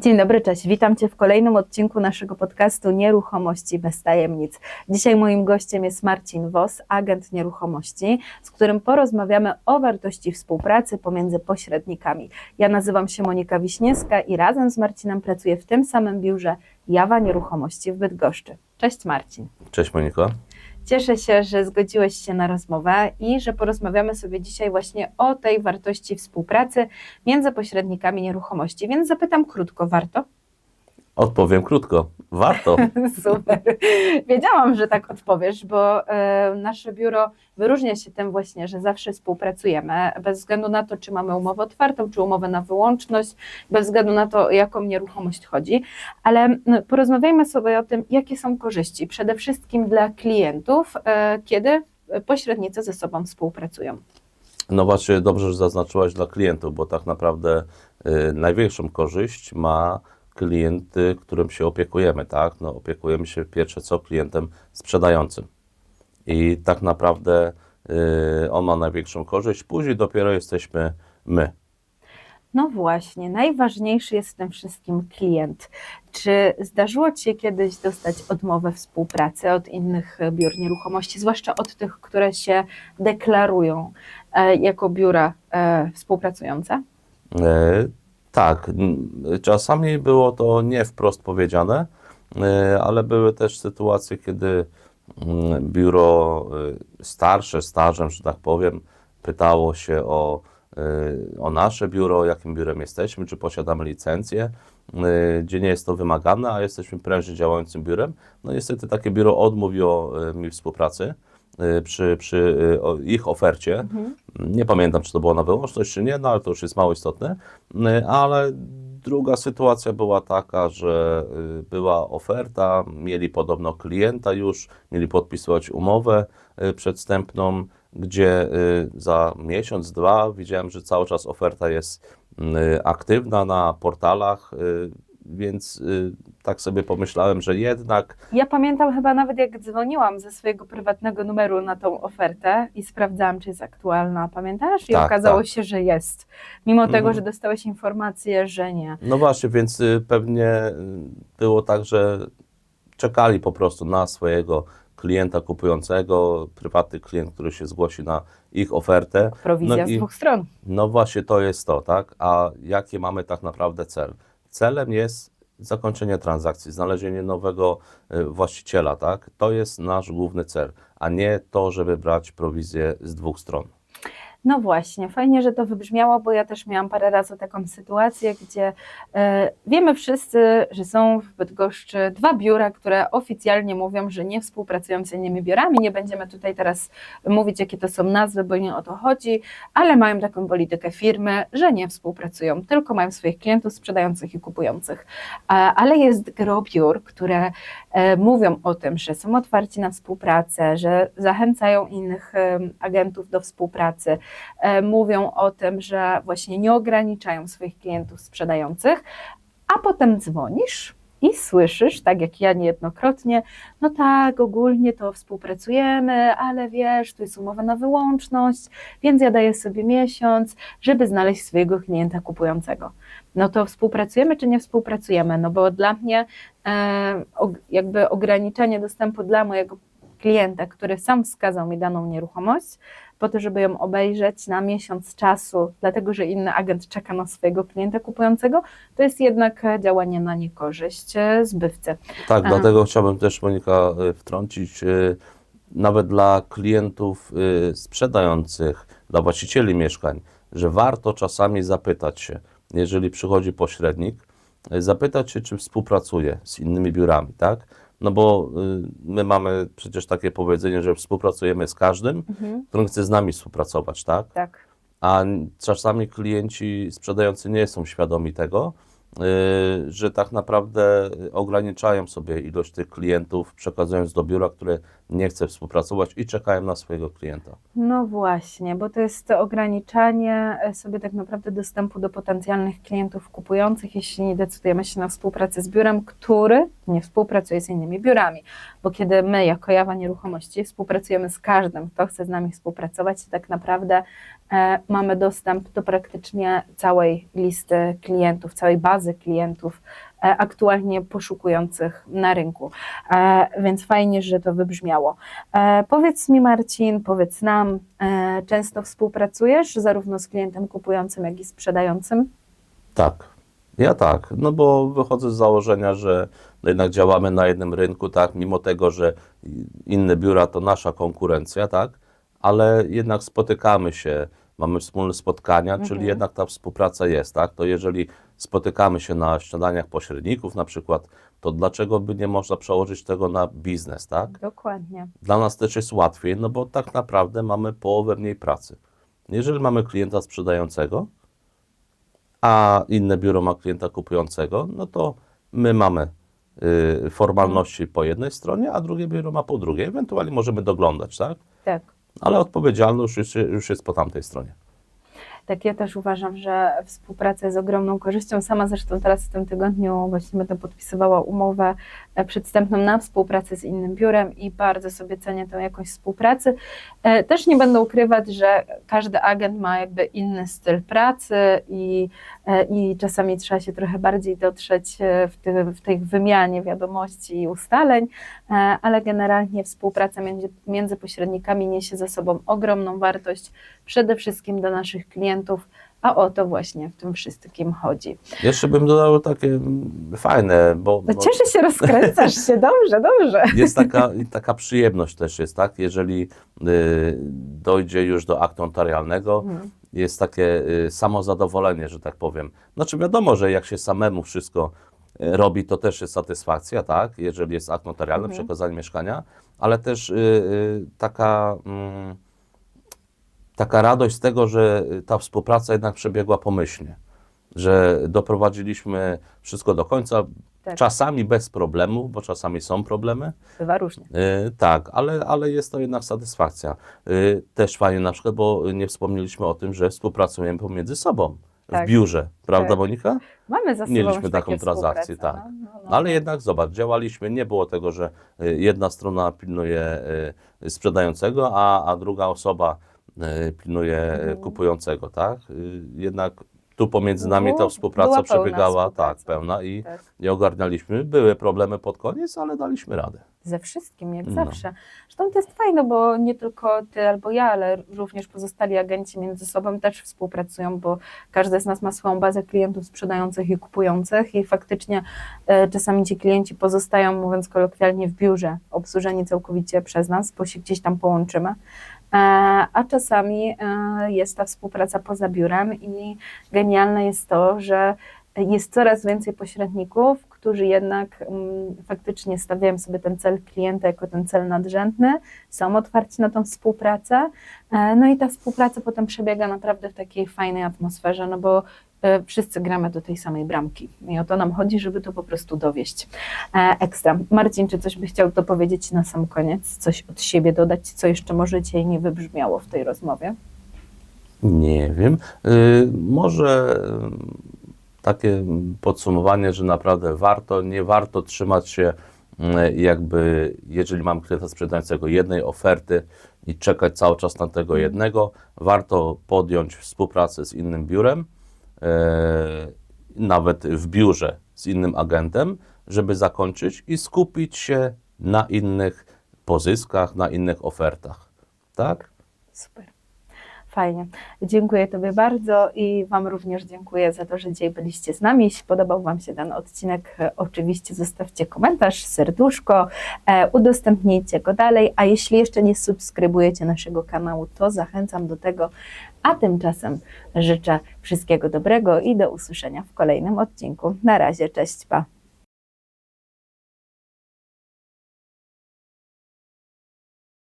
Dzień dobry, cześć. Witam Cię w kolejnym odcinku naszego podcastu Nieruchomości bez tajemnic. Dzisiaj moim gościem jest Marcin Wos, agent nieruchomości, z którym porozmawiamy o wartości współpracy pomiędzy pośrednikami. Ja nazywam się Monika Wiśniewska i razem z Marcinem pracuję w tym samym biurze Jawa Nieruchomości w Bydgoszczy. Cześć Marcin. Cześć Moniko. Cieszę się, że zgodziłeś się na rozmowę i że porozmawiamy sobie dzisiaj właśnie o tej wartości współpracy między pośrednikami nieruchomości. Więc zapytam krótko, warto? Odpowiem krótko. Warto. Super. Wiedziałam, że tak odpowiesz, bo e, nasze biuro wyróżnia się tym właśnie, że zawsze współpracujemy, bez względu na to, czy mamy umowę otwartą, czy umowę na wyłączność, bez względu na to, o jaką nieruchomość chodzi. Ale m, porozmawiajmy sobie o tym, jakie są korzyści, przede wszystkim dla klientów, e, kiedy pośrednicy ze sobą współpracują. No właśnie, dobrze, że zaznaczyłaś dla klientów, bo tak naprawdę y, największą korzyść ma klient, y, którym się opiekujemy, tak? No, opiekujemy się pierwsze co klientem sprzedającym. I tak naprawdę y, on ma największą korzyść, później dopiero jesteśmy my. No właśnie, najważniejszy jest w tym wszystkim klient. Czy zdarzyło Ci się kiedyś dostać odmowę współpracy od innych biur nieruchomości, zwłaszcza od tych, które się deklarują e, jako biura e, współpracujące? E, tak, czasami było to nie wprost powiedziane, e, ale były też sytuacje, kiedy mm, biuro e, starsze, stażem, że tak powiem, pytało się o, e, o nasze biuro, jakim biurem jesteśmy, czy posiadamy licencję, gdzie nie jest to wymagane, a jesteśmy prężnie działającym biurem. No niestety takie biuro odmówiło mi współpracy przy, przy e, o- ich ofercie. Nie pamiętam, czy to było na wyłączność, czy nie, no ale to już jest mało istotne. Y, Ale druga sytuacja była taka, że y, była oferta, mieli podobno klienta już, mieli podpisywać umowę y, przedstępną, gdzie y, za miesiąc, dwa widziałem, że cały czas oferta jest y, aktywna na portalach, y, więc y, tak sobie pomyślałem, że jednak Ja pamiętam chyba nawet jak dzwoniłam ze swojego prywatnego numeru na tą ofertę i sprawdzałam, czy jest aktualna. Pamiętasz? I Tak, okazało tak. się, że jest. Mimo tego, Mhm. że dostałeś informację, że nie. No właśnie, więc y, pewnie y, było tak, że czekali po prostu na swojego klienta kupującego, prywatny klient, który się zgłosi na ich ofertę. Prowizja No z i- dwóch stron. No właśnie to jest to, tak? A jaki mamy tak naprawdę cel? Celem jest zakończenie transakcji, znalezienie nowego y, właściciela, tak? To jest nasz główny cel, a nie to, żeby brać prowizję z dwóch stron. No właśnie, fajnie, że to wybrzmiało, bo ja też miałam parę razy taką sytuację, gdzie e, wiemy wszyscy, że są w Bydgoszczy dwa biura, które oficjalnie mówią, że nie współpracują z innymi biurami. Nie będziemy tutaj teraz mówić, jakie to są nazwy, bo nie o to chodzi, ale mają taką politykę firmy, że nie współpracują, tylko mają swoich klientów sprzedających i kupujących. E, ale jest gro biur, które e, mówią o tym, że są otwarci na współpracę, że zachęcają innych em, agentów do współpracy, e, mówią o tym, że właśnie nie ograniczają swoich klientów sprzedających, a potem dzwonisz i słyszysz, tak jak ja niejednokrotnie, no tak, ogólnie to współpracujemy, ale wiesz, tu jest umowa na wyłączność, więc ja daję sobie miesiąc, żeby znaleźć swojego klienta kupującego. No to współpracujemy czy nie współpracujemy? No bo dla mnie e, jakby ograniczenie dostępu dla mojego klienta, który sam wskazał mi daną nieruchomość, po to, żeby ją obejrzeć na miesiąc czasu, dlatego że inny agent czeka na swojego klienta kupującego, to jest jednak e, działanie na niekorzyść e, zbywcy. Tak, dlatego chciałbym też Monika y, wtrącić, nawet dla klientów sprzedających, dla właścicieli mieszkań, że warto czasami zapytać się, jeżeli przychodzi pośrednik, zapytać się, czy współpracuje z innymi biurami, tak? No bo y, my mamy przecież takie powiedzenie, że współpracujemy z każdym, kto chce z nami współpracować, tak? Tak. a czasami klienci sprzedający nie są świadomi tego, że tak naprawdę ograniczają sobie ilość tych klientów, przekazując do biura, które nie chce współpracować i czekają na swojego klienta. No właśnie, bo to jest ograniczanie e, sobie tak naprawdę dostępu do potencjalnych klientów kupujących, jeśli nie decydujemy się na współpracę z biurem, który nie współpracuje z innymi biurami. Bo kiedy my, jako Jawa Nieruchomości, współpracujemy z każdym, kto chce z nami współpracować, to tak naprawdę e, mamy dostęp do praktycznie całej listy klientów, całej bazy klientów e, aktualnie poszukujących na rynku. E, Więc fajnie, że to wybrzmiało. E, Powiedz mi, Marcin, powiedz nam, e, często współpracujesz zarówno z klientem kupującym, jak i sprzedającym? Tak, ja tak, no bo wychodzę z założenia, że no jednak działamy na jednym rynku, tak, mimo tego, że inne biura to nasza konkurencja, tak, ale jednak spotykamy się, mamy wspólne spotkania, czyli jednak ta współpraca jest, tak, to jeżeli spotykamy się na śniadaniach pośredników na przykład, to dlaczego by nie można przełożyć tego na biznes, tak? Dokładnie. Dla nas też jest łatwiej, no bo tak naprawdę mamy połowę mniej pracy. Jeżeli mamy klienta sprzedającego, a inne biuro ma klienta kupującego, no to my mamy y, formalności po jednej stronie, a drugie biuro ma po drugiej. Ewentualnie możemy doglądać, tak? Tak. Ale odpowiedzialność już, już jest po tamtej stronie. Tak, ja też uważam, że współpraca jest ogromną korzyścią. Sama zresztą teraz w tym tygodniu właśnie będę podpisywała umowę e, przedstępną na współpracę z innym biurem i bardzo sobie cenię tę jakość współpracy. E, Też nie będę ukrywać, że każdy agent ma jakby inny styl pracy i, e, i czasami trzeba się trochę bardziej dotrzeć w, ty, w tej wymianie wiadomości i ustaleń, ale generalnie współpraca między, między pośrednikami niesie ze sobą ogromną wartość, przede wszystkim do naszych klientów, a o to właśnie w tym wszystkim chodzi. Jeszcze bym dodał takie fajne, bo, No bo cieszę się, rozkręcasz się, dobrze, dobrze. jest taka, taka przyjemność też jest, tak? Jeżeli y, dojdzie już do aktu notarialnego, Mhm. jest takie y, samozadowolenie, że tak powiem. Znaczy wiadomo, że jak się samemu wszystko y, robi, to też jest satysfakcja, tak? Jeżeli jest akt notarialny, Mhm. przekazanie mieszkania, ale też y, y, taka, mm, taka radość z tego, że ta współpraca jednak przebiegła pomyślnie, że doprowadziliśmy wszystko do końca, Tak. czasami bez problemów, bo czasami są problemy, Bywa różnie. Y, tak, ale, ale jest to jednak satysfakcja. Y, też fajnie na przykład, bo nie wspomnieliśmy o tym, że współpracujemy pomiędzy sobą Tak. w biurze, prawda Tak. Monika? Mamy za Mieliśmy taką transakcję, tak. No, no, no. Ale jednak zobacz, działaliśmy, nie było tego, że y, jedna strona pilnuje y, sprzedającego, a, a druga osoba y, pilnuje y, Mhm. kupującego, tak? Y, Jednak tu pomiędzy nami ta współpraca przebiegała, współpraca. tak, pełna i Tak. nie ogarnialiśmy. Były problemy pod koniec, ale daliśmy radę. Ze wszystkim, jak No. zawsze. Zresztą to jest fajne, bo nie tylko ty albo ja, ale również pozostali agenci między sobą też współpracują, bo każdy z nas ma swoją bazę klientów sprzedających i kupujących i faktycznie e, czasami ci klienci pozostają, mówiąc kolokwialnie, w biurze, obsłużeni całkowicie przez nas, bo się gdzieś tam połączymy. E, a czasami e, jest ta współpraca poza biurem i genialne jest to, że jest coraz więcej pośredników, którzy jednak mm, faktycznie stawiają sobie ten cel klienta jako ten cel nadrzędny, są otwarci na tą współpracę. E, No i ta współpraca potem przebiega naprawdę w takiej fajnej atmosferze, no bo e, wszyscy gramy do tej samej bramki. I o to nam chodzi, żeby to po prostu dowieść. E, Ekstra. Marcin, czy coś byś chciał dopowiedzieć na sam koniec? Coś od siebie dodać, co jeszcze może dzisiaj nie wybrzmiało w tej rozmowie? Nie wiem. Y, może takie podsumowanie, że naprawdę warto, nie warto trzymać się y, jakby, jeżeli mam klienta sprzedającego jednej oferty i czekać cały czas na tego jednego, warto podjąć współpracę z innym biurem, y, nawet w biurze z innym agentem, żeby zakończyć i skupić się na innych pozyskach, na innych ofertach. Tak? Super. Fajnie. Dziękuję Tobie bardzo i Wam również dziękuję za to, że dzisiaj byliście z nami. Jeśli podobał Wam się ten odcinek, oczywiście zostawcie komentarz, serduszko, e, udostępnijcie go dalej, a jeśli jeszcze nie subskrybujecie naszego kanału, to zachęcam do tego, a tymczasem życzę wszystkiego dobrego i do usłyszenia w kolejnym odcinku. Na razie, cześć, pa!